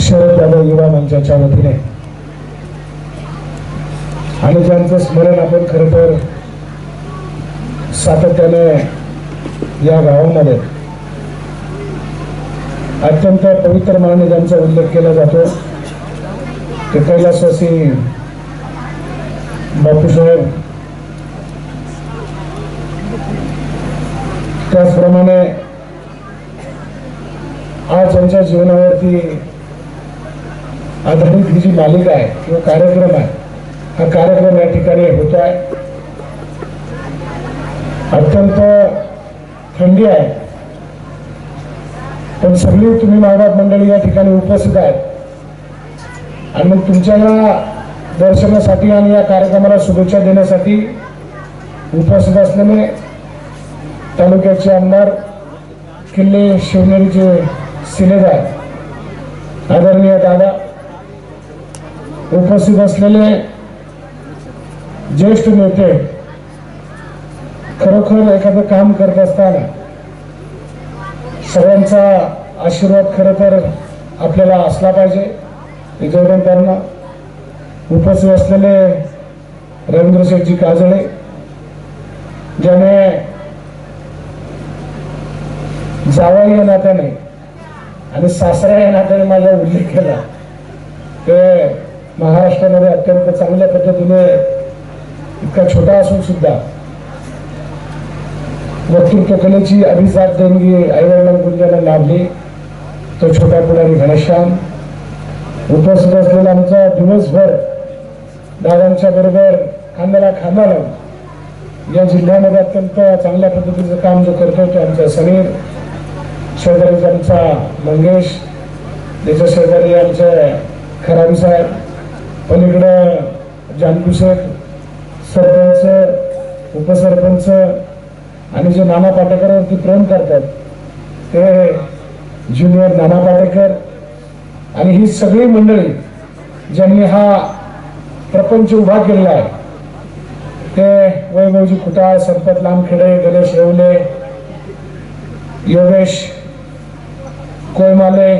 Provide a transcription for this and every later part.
शरद दादा युवा मंचाच्या वतीने. आणि ज्यांचं स्मरण आपण खर तर सातत्याने या गावामध्ये अत्यंत पवित्र मानाने ज्यांचा उल्लेख केला जातो ते कैलासवासी बापूसाहेब त्याचप्रमाणे आज त्यांच्या जीवनावरती आधारित ही जी मालिका आहे किंवा कार्यक्रम आहे हा कार्यक्रम या ठिकाणी होत आहे अत्यंत थंडी आहे पण सगळी तुम्ही मायबाप मंडळी या ठिकाणी उपस्थित आहेत आणि मग तुमच्या या दर्शनासाठी आणि या कार्यक्रमाला शुभेच्छा देण्यासाठी उपस्थित असल्याने तालुक्याचे आमदार किल्ले शिवनेरीचे सिनेदार आदरणीय दादा उपस्थित असलेले ज्येष्ठ नेते खरोखर एखादं काम करत असताना सगळ्यांचा आशीर्वाद खरं तर आपल्याला असला पाहिजे. विजयवंतांना उपस्थित असलेले रवींद्र शेठजी काजळे ज्याने जावई या नात्याने आणि सासरा या नात्याने माझा उल्लेख केला. ते महाराष्ट्रामध्ये अत्यंत चांगल्या पद्धतीने इतका छोटा असून सुद्धा वक्तृत्व कलेची अभिजात देणगी आईवडिलांकडून ज्याला लाभली तो छोटा पुढारी घनश्याम उपस्थित असलेला आमचा दिवसभर दादांच्या बरोबर खांद्याला खांदा लावून या जिल्ह्यामध्ये अत्यंत चांगल्या पद्धतीचं काम जो करतो तो आमचा समीर शेजारी आमचा मंगेश त्याच्या शेजारी आमचे खराम साहेब पलीकडं जानकू शेख सरपंच उपसरपंच आणि जे नाना पाटेकरवरती प्रेम करतात. ते ज्युनियर नाना पाटेकर आणि ही सगळी मंडळी ज्यांनी हा प्रपंच उभा केलेला आहे ते वैभवजी खुटाळ संपत लांबखेडे गणेश रेवले योगेश कोयमाले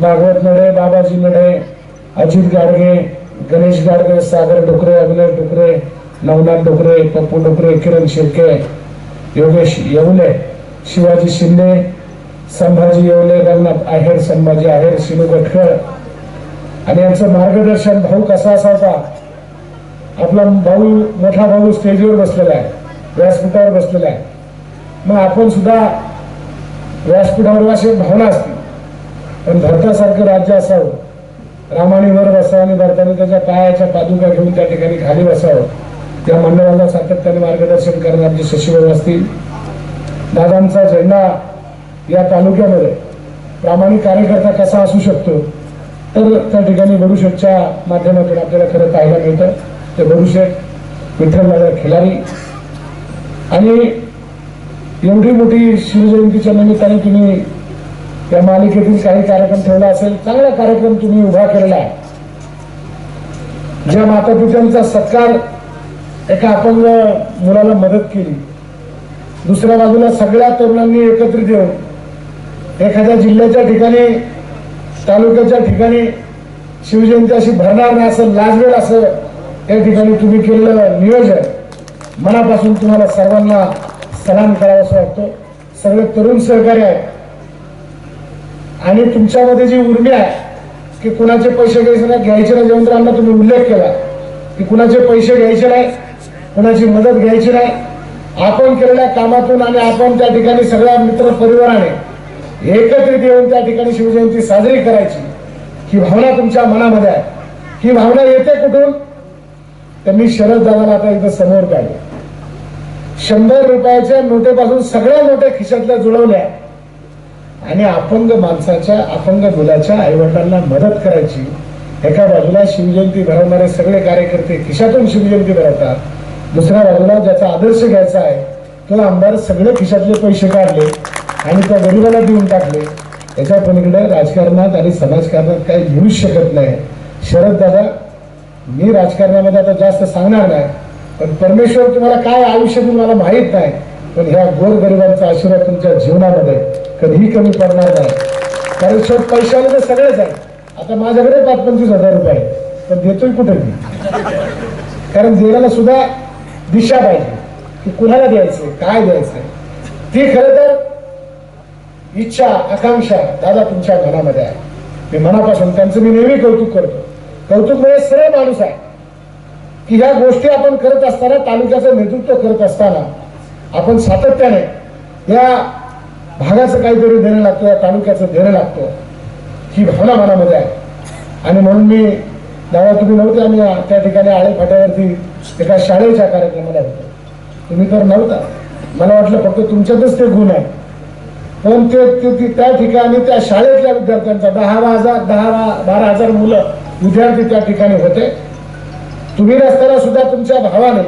भागवत नडे बाबाजी नडे अजित गाडगे गणेश गाडगे सागर डुकरे अभिनय डुकरे नवनाथ डुकरे पप्पू डुकरे किरण शिर्के योगेश येवले शिवाजी शिंदे संभाजी येवले रंगनाथ आहेर संभाजी आहेर शिनू गटकर आणि यांचं मार्गदर्शन भाऊ कसा असायचा? आपला भाऊ मोठा भाऊ स्टेजवर बसलेला आहे व्यासपीठावर बसलेला आहे. मग आपण सुद्धा व्यासपीठावर अशी भावना असते. पण भारतासारखं राज्य असावं. रामाणीवर बसावं आणि भारताने त्याच्या पायाच्या पादुका घेऊन त्या ठिकाणी खाली बसावं. त्या मंडळाला सातत्याने मार्गदर्शन करणारे आमचे शशिभाऊ असतील दादांचा झेंडा या तालुक्यामध्ये प्रामाणिक कार्यकर्ता कसा असू शकतो तर त्या ठिकाणी बडूशेठच्या माध्यमातून आपल्याला खरं पाहायला मिळतं. ते बडूशेठ विठ्ठलदादा खिलारी आणि एवढी मोठी शिवजयंतीच्या निमित्ताने तुम्ही या मालिकेतील काही कार्यक्रम ठेवला असेल चांगला कार्यक्रम तुम्ही उभा केलेला आहे. ज्या मातापित्यांचा सत्कार एका अपंग मुलाला मदत केली दुसऱ्या बाजूला सगळ्या तरुणांनी एकत्रित येऊन एखाद्या जिल्ह्याच्या ठिकाणी तालुक्याच्या ठिकाणी शिवजयंती अशी भरणार नाही असं लाजवेल असं या ठिकाणी तुम्ही केलेलं नियोजन. मनापासून तुम्हाला सर्वांना सलाम करावा असं वाटतो सगळे तरुण सहकारी आहेत. आणि तुमच्यामध्ये जी उर्मी आहे की कुणाचे पैसे घ्यायचे नाही घ्यायचे नाही जयवंतरावांना तुम्ही उल्लेख केला की कुणाचे पैसे घ्यायचे नाही कुणाची मदत घ्यायची नाही आपण केलेल्या कामातून आणि आपण त्या ठिकाणी सगळ्या मित्र परिवाराने एकत्रित येऊन त्या ठिकाणी शिवजयंती साजरी करायची. ही भावना तुमच्या मनामध्ये आहे. ही भावना येते कुठून? तर मी शरद दादाला आता इथं समोर काढले शंभर रुपयाच्या नोटेपासून सगळ्या नोटे खिशातल्या जुळवल्या. आणि अपंग माणसाच्या अपंग मुलाच्या आईवडिलांना मदत करायची. एका बाजूला शिवजयंती भरवणारे सगळे कार्यकर्ते खिशातून शिवजयंती भरवतात. दुसऱ्या बाजूला ज्याचा आदर्श घ्यायचा आहे तो आमदार सगळे खिशातले पैसे काढले. आणि त्या गरीबाला देऊन टाकले. याच्या पलीकडे राजकारणात आणि समाजकारणात काही मिळूच शकत नाही. शरद दादा मी राजकारणामध्ये आता जास्त सांगणार नाही पण परमेश्वर तुम्हाला काय आयुष्य तुम्हाला मला माहीत नाही पण ह्या गोरगरिबांचा आशीर्वाद तुमच्या जीवनामध्ये कधीही कमी पडणार नाही. कारण शेवट पैशाने तर सगळेच आहे. आता माझ्याकडे पाच पंचवीस हजार रुपये पण देतोय कुठे मी? कारण देण्याला सुद्धा दिशा पाहिजे. की कुणाला द्यायचं काय द्यायचं ती खरं तर इच्छा आकांक्षा दादा तुमच्या मनामध्ये आहे. मी मनापासून त्यांचं मी नेहमी कौतुक करतो. कौतुक म्हणजे सरळ माणूस आहे. की ह्या गोष्टी आपण करत असताना तालुक्याचं नेतृत्व करत असताना आपण सातत्याने या भागाचं काहीतरी देणं लागतो या तालुक्याचं देणं लागतं ही भावना मनामध्ये आहे. आणि म्हणून मी दादा तुम्ही नव्हते आम्ही त्या ठिकाणी आळेफाट्यावरती एका शाळेच्या कार्यक्रमाला होतो. तुम्ही तर नव्हता. मला वाटलं फक्त तुमच्यातच ते गुण आहे. पण ते त्या ठिकाणी त्या शाळेतल्या विद्यार्थ्यांचा दहा हजार दहा बारा हजार मुलं विद्यार्थी त्या ठिकाणी होते. तुम्ही नसताना सुद्धा तुमच्या भावाने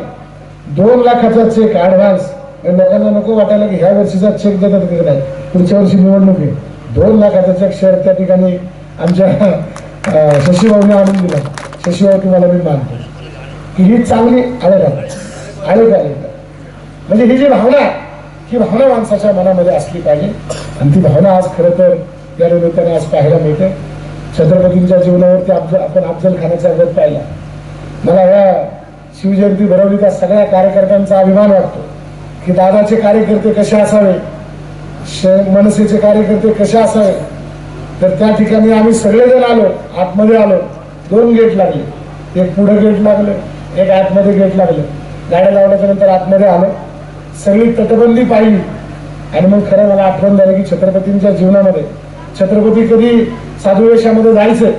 दोन लाखाचा चेक ऍडव्हान्स लोकांना नको वाटायला की ह्या वर्षीचा चेक देतात की नाही. पुढच्या वर्षी निवडणूक आहे. दोन लाखाचा चेक शहर त्या ठिकाणी आमच्या शशीभाऊने आणून दिला. शशीभाऊ तुम्हाला मी मानतो. की ही चांगली आळे घाल आले घाल म्हणजे ही जी भावना आहे ही भावना माणसाच्या मनामध्ये असली पाहिजे. आणि ती भावना आज खरं तर या निमित्ताने आज पाहायला मिळते. छत्रपतींच्या जीवनावरती अफजल आपण अफजल खानाचा वध पाहिला. मला या शिवजयंती भरवलीचा सगळ्या कार्यकर्त्यांचा अभिमान वाटतो. की दादाचे कार्यकर्ते कसे असावे? मनसेचे कार्यकर्ते कसे असावे? तर त्या ठिकाणी आम्ही सगळेजण आलो. आतमध्ये आलो. दोन गेट लागले. एक पुढे गेट लागलं. एक आतमध्ये गेट लागलं. गाड्या लावल्याच्या नंतर आतमध्ये आलो. सगळी तटबंदी पाहिली. आणि मग खरं मला आठवण झालं की छत्रपतींच्या जीवनामध्ये छत्रपती कधी साधू वेशामध्ये जायचं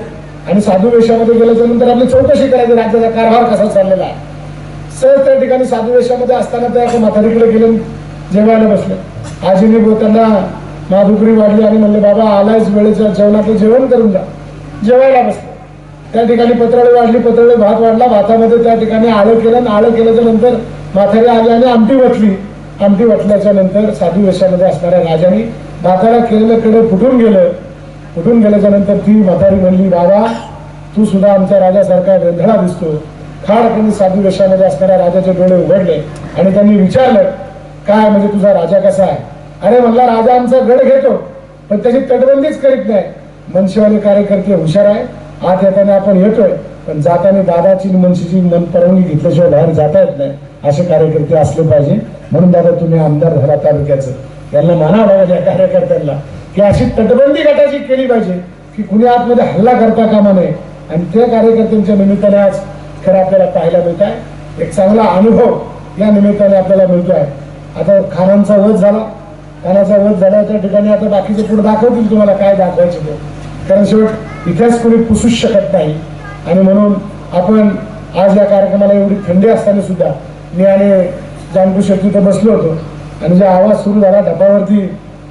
आणि साधू वेशामध्ये गेल्याच्यानंतर आपली चौकशी करायची राज्याचा कारभार कसा चाललेला आहे. सहज त्या ठिकाणी साधू वेशामध्ये असताना त्या एका म्हातारीकडे गेले जेवायला बसले. आजीने बोलताना माधुकरी वाढली आणि म्हणले बाबा आलायच वेळेच्या जेवणाचं जेवण करून जा. जेवायला बसले. त्या ठिकाणी पत्राळे वाढली पत्राळे भात वाढला भातामध्ये त्या ठिकाणी आळं केलं आणि आळं केल्याच्यानंतर म्हातारी आली आणि आमटी वटली. आमटी वटल्याच्या नंतर साधू वेशामध्ये असणाऱ्या राजाने भाताला केलेलं कडे फुटून गेलं. फुटून गेल्याच्यानंतर ती म्हातारी म्हणली बाबा तू सुद्धा आमच्या राजासारखा वेंधळा दिसतो. खाडकनी साधू वेशामध्ये असणाऱ्या राजाचे डोळे उघडले आणि त्यांनी विचारलं काय म्हणजे तुझा राजा कसा आहे? अरे म्हणला राजा आमचा गड घेतो पण त्याची तटबंदीच करीत नाही. मनसेवाले कार्यकर्ते हुशार आहे आत येताना आपण येतोय पण जाताना दादाची मनशीची मन परवानगी घेतल्याशिवाय बाहेर जाता येत नाही. असे कार्यकर्ते असले पाहिजे. म्हणून दादा तुम्ही आमदार झाला तालुक्याचं. त्यांना म्हणावं या कार्यकर्त्यांना की अशी तटबंदी गटाची केली पाहिजे की कुणी आतमध्ये हल्ला करता कामा नये. आणि त्या कार्यकर्त्यांच्या निमित्ताने आज खरं आपल्याला पाहायला मिळत आहे एक चांगला अनुभव या निमित्ताने आपल्याला मिळतोय. आता खानांचा वध झाला. खानाचा वध झाला त्या ठिकाणी आता बाकीचे पुढे दाखवतील तुम्हाला काय दाखवायचे ते. कारण शेवट इतिहास कोणी पुसूच शकत नाही. आणि म्हणून आपण आज या कार्यक्रमाला एवढी थंडी असताना सुद्धा मी आणि जानकू शेट्टी तर बसलो होतो. आणि जे आवाज सुरू झाला ढपावरती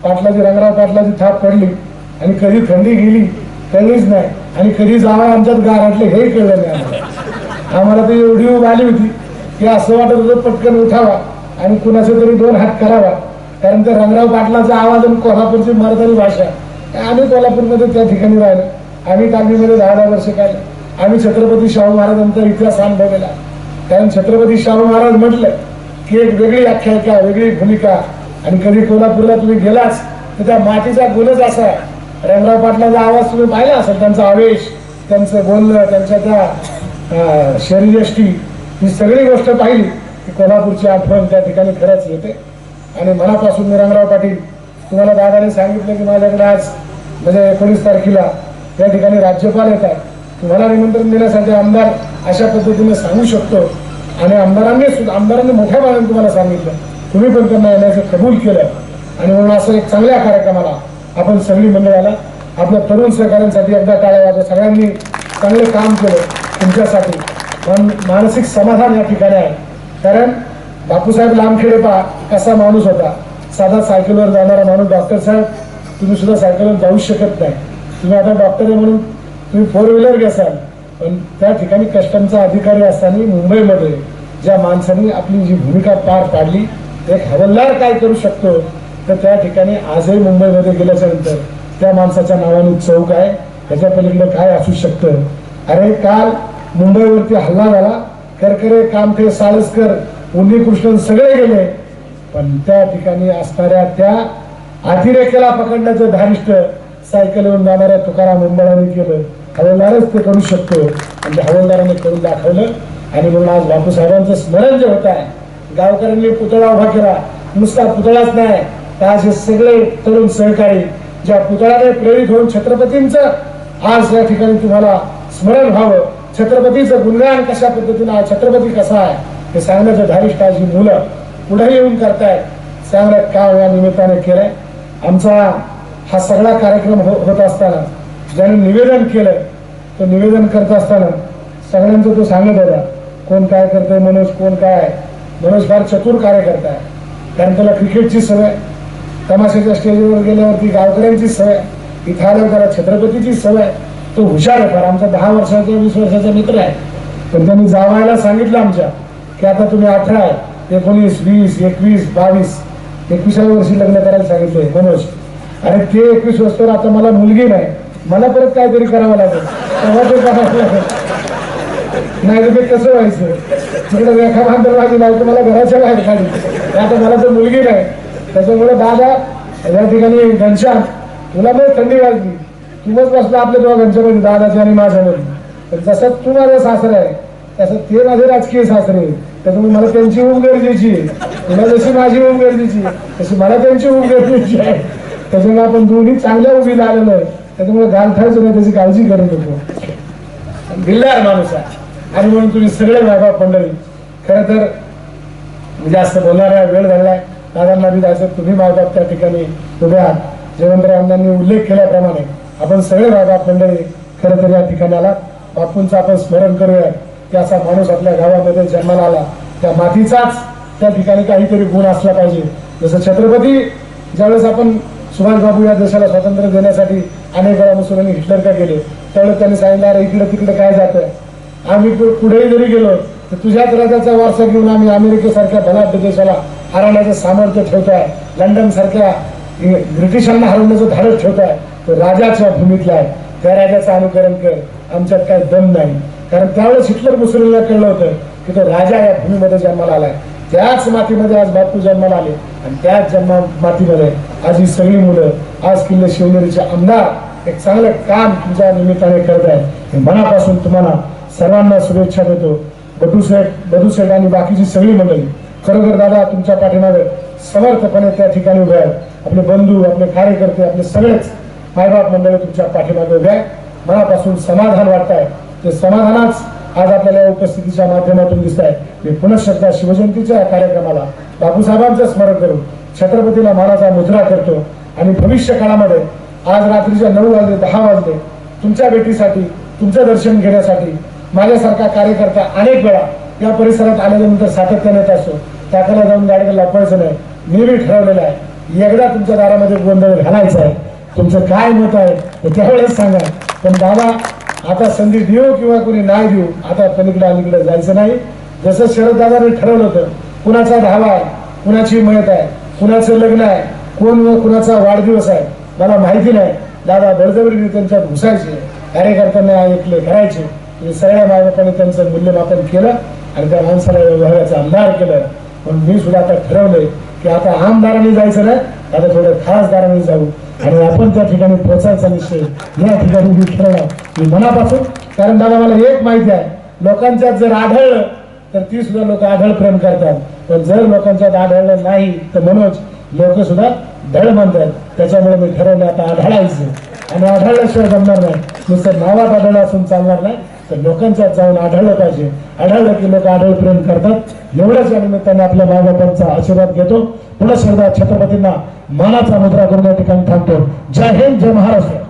पाटलाची रंगराव पाटलाची थाप पडली. आणि कधी थंडी गेली कळलीच नाही. आणि कधी जावा आमच्यात गारटले हे कळलं नाही आम्हाला. आम्हाला तर एवढी उभ आली होती की असं वाटत होतं पटकन उठावा आणि कुणाचे तरी दोन हात करावा. कारण ते रंगराव पाटलाचा आवाज आणि कोल्हापूरची मराठी भाषा आम्ही कोल्हापूरमध्ये त्या ठिकाणी राहिलो. आम्ही तालमीमध्ये दहा दहा वर्ष काढले. आम्ही छत्रपती शाहू महाराजांचा इतिहास अनुभवलेला. कारण छत्रपती शाहू महाराज म्हटलं की एक वेगळी आख्यायिका वेगळी भूमिका. आणि कधी कोल्हापूरला तुम्ही गेलाच तर त्या मातीचा गुणच असा आहे. रंगराव पाटलाचा आवाज तुम्ही पाहिला असेल त्यांचा आवेश त्यांचं बोलणं त्यांच्या त्या अं, शरीरयष्टी ही सगळी गोष्ट पाहिली की कोल्हापूरची आठवण त्या ठिकाणी खरंच येते. आणि मनापासून मी रंगराव पाटील तुम्हाला दादाने सांगितलं की माझ्याकडे आज म्हणजे एकोणीस तारखेला या ठिकाणी राज्यपाल येत आहेत. तुम्हाला निमंत्रण देण्यासाठी आमदार अशा पद्धतीने सांगू शकतो. आणि आमदारांनी सुद्धा आमदारांनी मोठ्या बाळाने तुम्हाला सांगितलं. तुम्ही पण त्यांना येण्याचं कबूल केलं. आणि म्हणून असं एक चांगल्या कार्यक्रमाला आपण सगळी मंडळाला आपल्या तरुण सहकाऱ्यांसाठी एकदा टाळ्या वाजवा. सगळ्यांनी चांगलं काम केलं तुमच्यासाठी. पण मानसिक समाधान या ठिकाणी आहे. कारण बापूसाहेब लांबखेडे पहा कसा माणूस होता. साधा सायकलवर जाणारा माणूस डॉक्टर साहेब तुम्ही सुद्धा सायकलवर जाऊ शकत नाही. तुम्ही आता डॉक्टर आहे म्हणून तुम्ही फोर व्हीलर घ्याल पण त्या ठिकाणी कस्टमचा अधिकारी असताना मुंबईमध्ये ज्या माणसांनी आपली जी भूमिका पार पाडली एक हवलदार काय करू शकतो? तर त्या ठिकाणी आजही मुंबईमध्ये गेल्याच्यानंतर त्या माणसाच्या नावाने चौक आहे. त्याच्या पलीकडे काय असू शकतं? अरे काल मुंबईवरती हल्ला झाला. करकरे कामठे साळसकर उन्नी कृष्णन सगळे गेले. पण त्या ठिकाणी असणाऱ्या त्या अतिरेक्याला पकडण्याचं धारिष्ट सायकलवरून जाणाऱ्या तुकाराम मुंबळाने केलं हवालदारच ते करू शकतो. म्हणजे आणि ते हवालदाराने करून दाखवलं. आणि म्हणून आज बापूसाहेबांचं स्मरण जे होत आहे गावकऱ्यांनी पुतळा उभा केला. नुसता पुतळाच नाही तर आज हे सगळे तरुण सहकारी ज्या पुतळ्याने प्रेरित होऊन छत्रपतींचं आज या ठिकाणी तुम्हाला स्मरण व्हावं. छत्रपतीचं गुणगान कशा पद्धतीनं आहे छत्रपती कसा आहे हे सांगण्याचं धारिष्ट आज ही मुलं पुढे येऊन करतायत चांगलं काय या निमित्ताने केलंय. आमचा हा सगळा कार्यक्रम हो- होत असताना ज्याने निवेदन केलंय तो निवेदन करत असताना सगळ्यांचं तो सांगत होता कोण काय करतोय मनोज कोण काय आहे? मनोज फार चतुर कार्यकर्ता आहे कारण त्याला क्रिकेटची सवय तमाशाच्या स्टेजवर गेल्यावरती गावकऱ्यांची सवय इथं आल्यावर त्याला छत्रपतीची सवय तो हुशार आहे फार. आमचा दहा वर्षाचा वीस वर्षाचा मित्र आहे. पण त्यांनी जावायला सांगितलं आमच्या की आता तुम्ही अठरा आहे. एकोणीस वीस एकवीस बावीस एकविसाव्या वर्षी लग्न करायला सांगितलंय मनोज. अरे ते एकवीस वर्षावर आता मला मुलगी नाही. मला परत काहीतरी करावं लागेल. तेव्हा ते करावं लागेल. नाही तर ते कसं व्हायचं? तिकडे रेखा बांधर माझी नाही तर मला घराच्या बाहेर काढली आता मला तर मुलगी नाही. त्याच्यामुळे दादा या ठिकाणी घनश्याम तुला पण थंडी वाजली तूच बसला आपल्या दोघांच्यामध्ये दादाच्या आणि माझ्यामध्ये पण जसं तू माझा सासरा आहे तसं ते माझे राजकीय सासरे आहे. त्याच्यामुळे मला त्यांची ऊब गरजेची तुला जशी माझी ऊब गरजेची तशी मला त्यांची ऊब गरजेची आहे. त्याच्यामुळे आपण दोन्ही चांगल्या उभी आलेलो आहे. त्याच्यामुळे गालठायचं नाही त्याची काळजी करत होतो. भिल्लार माणूस आहे. आणि म्हणून तुम्ही सगळे मायबाप पंढरी. खरं तर जास्त बोलणारा वेळ झालाय दादांना बी जायचं तुम्ही मायबाप त्या ठिकाणी उभे आहात जयवंतराव उल्लेख केल्याप्रमाणे आपण सगळे मायबाप मंडळी खरं तर या ठिकाणी आला बापूंचं आपण स्मरण करूया. की असा माणूस आपल्या गावामध्ये जन्माला आला. त्या मातीचाच त्या ठिकाणी काहीतरी गुण असला पाहिजे. जसं छत्रपती ज्यावेळेस आपण सुभाष बाबू या देशाला स्वातंत्र्य देण्यासाठी अनेक वेळा मुसलमानी हिटलर का गेले त्यावेळेस त्यांनी सांगितलं अरे इकडे तिकडे काय जातं आम्ही कुठेही पुढेही जरी गेलो तर तुझ्याच राजाचा वारसा घेऊन आम्ही अमेरिकेसारख्या धनाढ्य देशाला हरवण्याचं सामर्थ्य ठेवतोय. लंडन सारख्या ब्रिटिशांना हरवण्याचं धाडस ठेवतोय. तो राजाच्या भूमीतला आहे. त्या राजाचं अनुकरण कर. आमच्यात काय दम नाही. कारण त्यावेळेस हिटलर मुसलिमला कळलं होतं की तो राजा या भूमीमध्ये जन्माला आलाय. त्याच मातीमध्ये आज बापू जन्माला आले आणि त्याच जन्मा मातीमध्ये आज ही सगळी मुलं आज किल्ले शिवनेरीचे आमदार एक चांगलं काम तुमच्या निमित्ताने करत आहेत. हे मनापासून तुम्हाला सर्वांना शुभेच्छा देतो. बटू शेठ आणि बाकीची सगळी मंडळी खरोखर दादा तुमच्या पाठीमागे समर्थपणे त्या ठिकाणी उभे आहेत. आपले बंधू आपले कार्यकर्ते आपले सगळेच मायबाप मंडळी तुमच्या पाठीमागे उभे आहेत. मनापासून समाधान वाटत आहे ते समाधानाच आज आपल्याला या उपस्थितीच्या माध्यमातून दिसत आहे मी पुन्हा श्रद्धा शिवजयंतीच्या या कार्यक्रमाला बाबूसाहेबांचं स्मरण करून छत्रपतीला मानाचा मुद्रा करतो आणि भविष्य काळामध्ये आज रात्रीच्या नऊ वाजले दहा वाजले तुमच्या भेटीसाठी तुमचं दर्शन घेण्यासाठी माझ्यासारखा कार्यकर्ता अनेक वेळा या परिसरात आल्यानंतर सातत्याने येत असतो. त्याकडे जाऊन गाडीला लपवायचं नाही. नेहमी ठरवलेलं आहे एकदा तुमच्या दारामध्ये गोंधळ घालायचा आहे. तुमचं काय मत आहे ते त्यावेळेस सांगा. पण दादा आता संधी देऊ किंवा कोणी नाही देऊ आता पलीकडे अलीकडे जायचं नाही. जसं शरद दादाने ठरवलं होतं कुणाचा धावा आहे कुणाची मयत आहे कुणाचं लग्न आहे कोण व कुणाचा वाढदिवस आहे मला माहिती नाही. दादा बळजबरीने त्यांच्यात घुसायचे कार्यकर्त्यांना ऐकले करायचे तुम्ही सगळ्या मायबापाने त्यांचं मूल्यमापन केलं आणि त्या माणसाला व्यवहाराचं विभागाचा आमदार केलं. पण मी सुद्धा आता ठरवलंय की आता आमदारांनी जायचं नाही आता थोडं खासदारांनी जाऊ. आणि आपण त्या ठिकाणी पोचायचा निश्चय या ठिकाणी मी ठरवला मी मनापासून कारण दादा मला एक माहिती आहे लोकांच्यात जर आढळलं तर ती सुद्धा लोक आढळ प्रेम करतात. पण जर लोकांच्यात आढळलं नाही तर मनोज लोक सुद्धा धड म्हणतात त्याच्यामुळे मी ठरवलं आता आढळायचं. आणि आढळल्याशिवाय जमणार नाही. नुसतं नावात आढळलं असून चालणार नाही. तर लोकांचा जाऊन आढळलं पाहिजे. आढळलं की लोक आढळ प्रेम करतात. एवढ्याच या निमित्ताने आपल्या बाबाबांचा आशीर्वाद घेतो. पुन्हा श्रद्धा छत्रपतींना मानाचा मुद्रा करून या ठिकाणी थांबतो. जय हिंद जय महाराष्ट्र.